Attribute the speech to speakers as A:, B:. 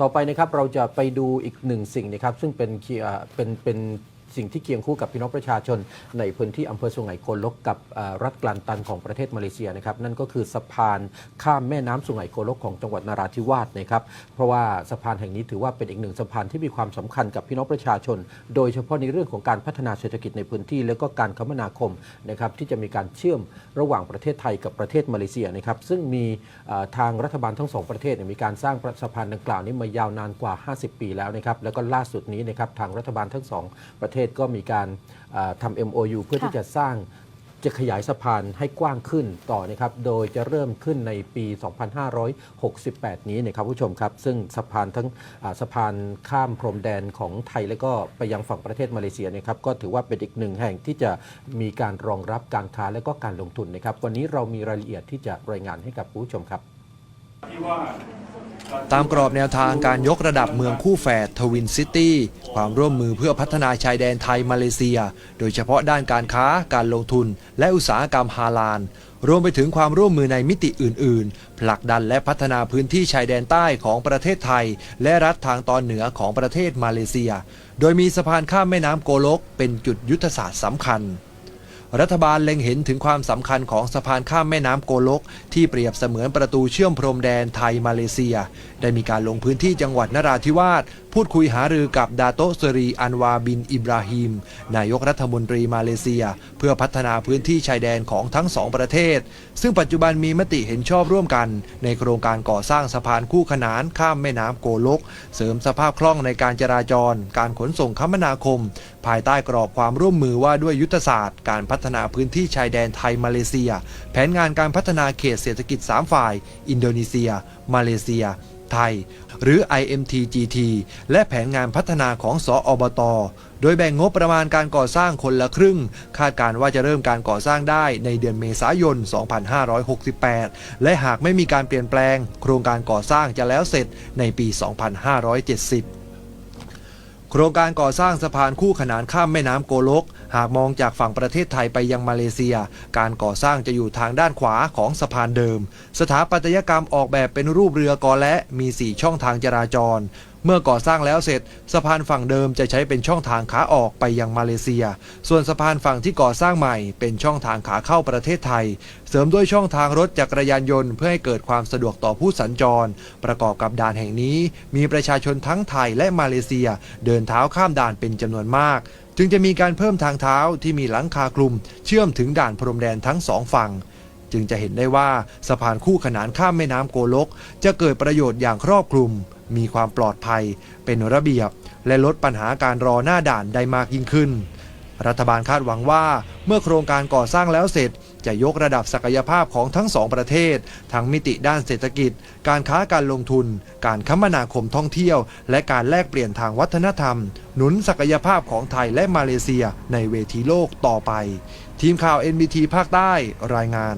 A: ต่อไปนะครับเราจะไปดูอีกหนึ่งสิ่งนะครับซึ่งเป็นเป็นเป็น สิ่งที่เคียงคู่กับพี่น้องประชาชน ในพื้นที่อำเภอสุไหงโกลกกับรัฐกลันตันของประเทศมาเลเซียนะครับนั่นก็คือสะพานข้ามแม่น้ำสุไหงโกลกของจังหวัดนาราธิวาสนะครับเพราะว่าสะพานแห่งนี้ถือว่าเป็นอีกหนึ่งสะพานที่มีความสำคัญกับพี่น้องประชาชน โดยเฉพาะในเรื่องของการพัฒนาเศรษฐกิจในพื้นที่ และก็การคมนาคมนะครับที่จะมีการเชื่อมระหว่างประเทศไทยกับประเทศมาเลเซียนะครับซึ่งมีทางรัฐบาลทั้งสองประเทศมีการสร้างสะพานดังกล่าวนี้มายาวนานกว่า 50 ปีแล้วนะครับแล้วก็ล่าสุดนี้นะครับทางรัฐบาลทั้งสองประเทศก็มีการเอ่อทำ MOU เพื่อ
B: ค่ะ
A: ที่จะสร้างจะขยายสะพานให้กว้างขึ้นต่อนะครับ โดยจะเริ่มขึ้นในปี 2568 นี้นะครับผู้ชมครับ ซึ่งสะพานทั้งอ่าสะพานข้ามพรมแดนของไทยและก็ไปยังฝั่งประเทศมาเลเซียนะครับ ก็ถือว่าเป็นอีกหนึ่งแห่งที่จะมีการรองรับการค้าและก็การลงทุนนะครับ วันนี้เรามีรายละเอียดที่จะรายงานให้กับผู้ชมครับ
C: ตามกรอบแนวทางการยกระดับเมืองคู่แฝดทวินซิตี้ความร่วมมือเพื่อพัฒนาชายแดนไทยมาเลเซีย โดยเฉพาะด้านการค้าการลงทุน และอุตสาหกรรมฮาลาลรวมไปถึงความร่วมมือในมิติอื่น ๆ ผลักดันและพัฒนาพื้นที่ชายแดนใต้ของประเทศไทย และรัฐทางตอนเหนือของประเทศมาเลเซีย โดยมีสะพานข้ามแม่น้ำโกลกเป็นจุดยุทธศาสตร์สำคัญ รัฐบาลเล็งเห็นถึงความสำคัญของสะพานข้ามแม่น้ำโกลก ที่เปรียบเสมือนประตูเชื่อมพรมแดนไทยมาเลเซีย ได้มีการลงพื้นที่จังหวัดนราธิวาส พูดคุยหารือกับดาโตะเซรีอันวาบินอิบราฮิม นายกรัฐมนตรีมาเลเซีย เพื่อพัฒนาพื้นที่ชายแดนของทั้งสองประเทศ ซึ่งปัจจุบันมีมติเห็นชอบร่วมกัน ในโครงการก่อสร้างสะพานคู่ขนานข้ามแม่น้ำโกลก เสริมสภาพคล่องในการจราจร การขนส่งคมนาคม ภายใต้กรอบความร่วมมือว่าด้วยยุทธศาสตร์ การพัฒนาพื้นที่ชายแดนไทยมาเลเซีย แผนงานการพัฒนาเขตเศรษฐกิจ 3 ฝ่าย อินโดนีเซีย มาเลเซีย ไทย หรือ IMTGT และแผนงานพัฒนาของสออบต โดยแบ่งงบประมาณการก่อสร้างคนละครึ่ง คาดการว่าจะเริ่มการก่อสร้างได้ในเดือนเมษายน 2568 และหากไม่มีการเปลี่ยนแปลง โครงการก่อสร้างจะแล้วเสร็จในปี 2570 โครงการก่อสร้างสะพานคู่ขนานข้ามแม่น้ำโกลก หากมองจากฝั่งประเทศไทยไปยังมาเลเซีย การก่อสร้างจะอยู่ทางด้านขวาของสะพานเดิม สถาปัตยกรรมออกแบบเป็นรูปเรือกอและมี 4 ช่องทางจราจร เมื่อก่อสร้างแล้วเสร็จ สะพานฝั่งเดิมจะใช้เป็นช่องทางขาออกไปยังมาเลเซีย ส่วนสะพานฝั่งที่ก่อสร้างใหม่ เป็นช่องทางขาเข้าประเทศไทย เสริมด้วยช่องทางรถจักรยานยนต์เพื่อให้เกิดความสะดวกต่อผู้สัญจร ประกอบกับด่านแห่งนี้ มีประชาชนทั้งไทยและมาเลเซีย เดินเท้าข้ามด่านเป็นจำนวนมาก จึงจะมีการเพิ่มทางเท้าที่มีหลังคาคลุม เชื่อมถึงด่านพรมแดนทั้งสองฝั่งจึงจะเห็นได้ว่าสะพานคู่ขนานข้ามแม่น้ำโกลก จะเกิดประโยชน์อย่างครอบคลุม มีความปลอดภัย เป็นระเบียบ และลดปัญหาการรอหน้าด่านได้มากยิ่งขึ้น รัฐบาลคาดหวังว่าเมื่อโครงการก่อสร้างแล้วเสร็จ จะยกระดับศักยภาพของทั้งสองประเทศ ทั้งมิติด้านเศรษฐกิจ การค้าการลงทุน การคมนาคมท่องเที่ยว และการแลกเปลี่ยนทางวัฒนธรรม หนุนศักยภาพของไทยและมาเลเซียในเวทีโลกต่อไป ทีมข่าว NBT ภาคใต้รายงาน